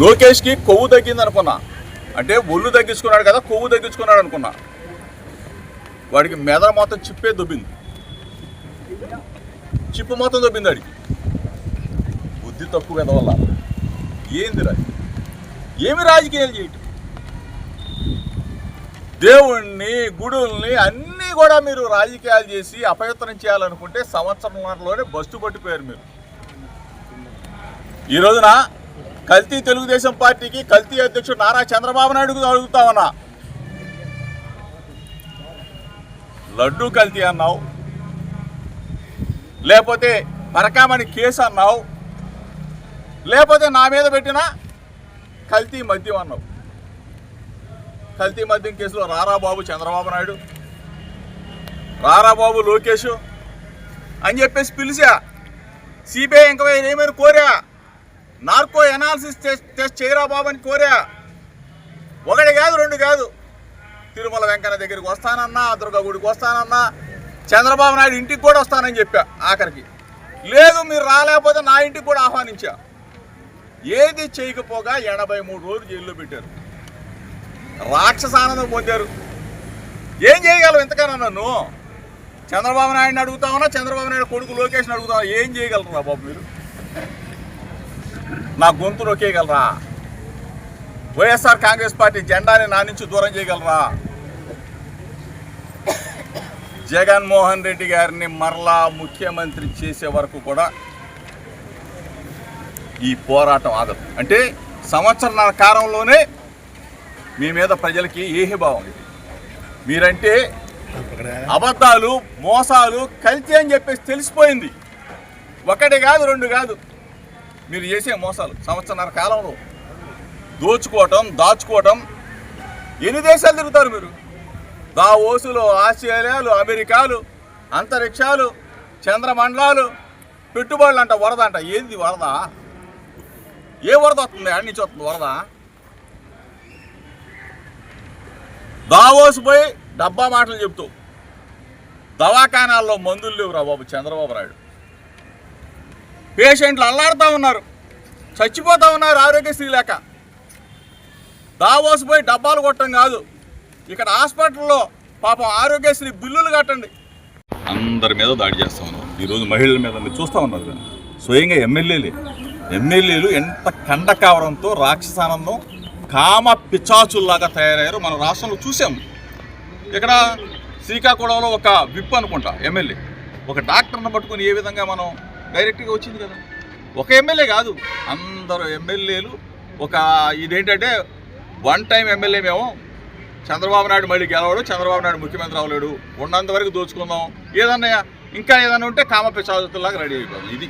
లోకేష్కి కొవ్వు తగ్గింది అనుకున్నా అంటే ఒళ్ళు తగ్గించుకున్నాడు కదా కొవ్వు తగ్గించుకున్నాడు అనుకున్నా. వాడికి మెద మొత్తం చిప్పే దొబ్బింది. చిప్పు మొత్తం దొబ్బింది వాడికి. బుద్ధి తక్కువ కదా వల్ల ఏంది రా ఏమి రాజకీయాలు చేయటం? దేవుణ్ణి గుడుల్ని అన్నీ కూడా మీరు రాజకీయాలు చేసి అపవిత్రం చేయాలనుకుంటే సంవత్సరంలోనే బస్సు పట్టిపోయారు మీరు. ఈ రోజున కల్తీ తెలుగుదేశం పార్టీకి కల్తీ అధ్యక్షుడు నారా చంద్రబాబు నాయుడు అడుగుతా ఉన్నా లడ్డూ కల్తీ అన్నావు. లేకపోతే పరకామణి కేసు అన్నావు. లేకపోతే నా మీద పెట్టిన కల్తీ మద్యం అన్నావు. కల్తీ మద్యం కేసులో రారాబాబు చంద్రబాబు నాయుడు రారాబాబు లోకేష్ అని చెప్పేసి పిలిచా. సిబిఐ ఎంక్వైరీ ఏమైనా కోరా? నార్కో ఎనాలిసిస్ టెస్ట్ టెస్ట్ చేయరా బాబు అని కోరా. ఒకటి కాదు రెండు కాదు. తిరుమల వెంకన్న దగ్గరికి వస్తానన్నా దుర్గా గుడికి వస్తానన్నా చంద్రబాబు నాయుడు ఇంటికి కూడా వస్తానని చెప్పా ఆఖరికి. లేదు మీరు రాలేకపోతే నా ఇంటికి కూడా ఆహ్వానించా. ఏది చేయకపోగా ఎనభై మూడు రోజులు జైల్లో పెట్టారు. రాక్షసానందం పొందారు. ఏం చేయగలవు ఎంతకన్నా నన్ను? చంద్రబాబు నాయుడిని అడుగుతామన్నా చంద్రబాబు నాయుడు కొడుకు లోకేష్ని అడుగుతామా ఏం చేయగలరు బాబు మీరు? నా గొంతు నొక్కేయగలరా? వైఎస్ఆర్ కాంగ్రెస్ పార్టీ జెండాని నా నుంచి దూరం చేయగలరా? జగన్మోహన్ రెడ్డి గారిని మరలా ముఖ్యమంత్రి చేసే వరకు కూడా ఈ పోరాటం ఆగదు. అంటే సంవత్సరాల కాలంలోనే మీ మీద ప్రజలకి ఏహిభావం మీరంటే అబద్ధాలు మోసాలు కల్తీ అని చెప్పేసి తెలిసిపోయింది. ఒకటి కాదు రెండు కాదు. మీరు చేసే మోసాలు సంవత్సరాల కాలంలో దోచుకోవటం దాచుకోవటం. ఎన్ని దేశాలు తిరుగుతారు మీరు? దావోసులు ఆస్ట్రేలియాలు అమెరికాలు అంతరిక్షాలు చంద్రమండలాలు పెట్టుబడులు అంట వరద అంట ఏంది వరద? ఏ వరద వస్తుంది? అన్ని నుంచి వస్తుంది వరద? దావోసు పోయి డబ్బా మాటలు చెప్తూ దవాఖానాల్లో మందులు లేవురా బాబు చంద్రబాబు నాయుడు. పేషెంట్లు అల్లాడుతూ ఉన్నారు. చచ్చిపోతా ఉన్నారు ఆరోగ్యశ్రీ లేక. దావోసు పోయి డబ్బాలు కొట్టడం కాదు. ఇక్కడ హాస్పిటల్లో పాపం ఆరోగ్యశ్రీ బిల్లులు కట్టండి. అందరి మీద దాడి చేస్తా ఉన్నారు ఈరోజు మహిళల మీద మీరు చూస్తూ ఉన్నారు కదా. స్వయంగా ఎమ్మెల్యేలే. ఎమ్మెల్యేలు ఎంత కండ కావడంతో రాక్షసానందం కామ పిచాచుల్లాగా తయారయ్యారు మన రాష్ట్రంలో చూసాము ఇక్కడ శ్రీకాకుళంలో ఒక విప్ అనుకుంటా ఎమ్మెల్యే. ఒక డాక్టర్ని పట్టుకుని ఏ విధంగా మనం డైరెక్ట్గా వచ్చింది కదా. ఒక ఎమ్మెల్యే కాదు అందరూ ఎమ్మెల్యేలు. ఒక ఇదేంటంటే వన్ టైం ఎమ్మెల్యే మేము చంద్రబాబు నాయుడు మళ్ళీ గెలవడు చంద్రబాబు నాయుడు ముఖ్యమంత్రి అవ్వలేడు. ఉన్నంత వరకు దోచుకుందాం. ఏదన్నా ఇంకా ఏదన్నా ఉంటే కామ పిచాచులాగా రెడీ అయిపోతుంది ఇది.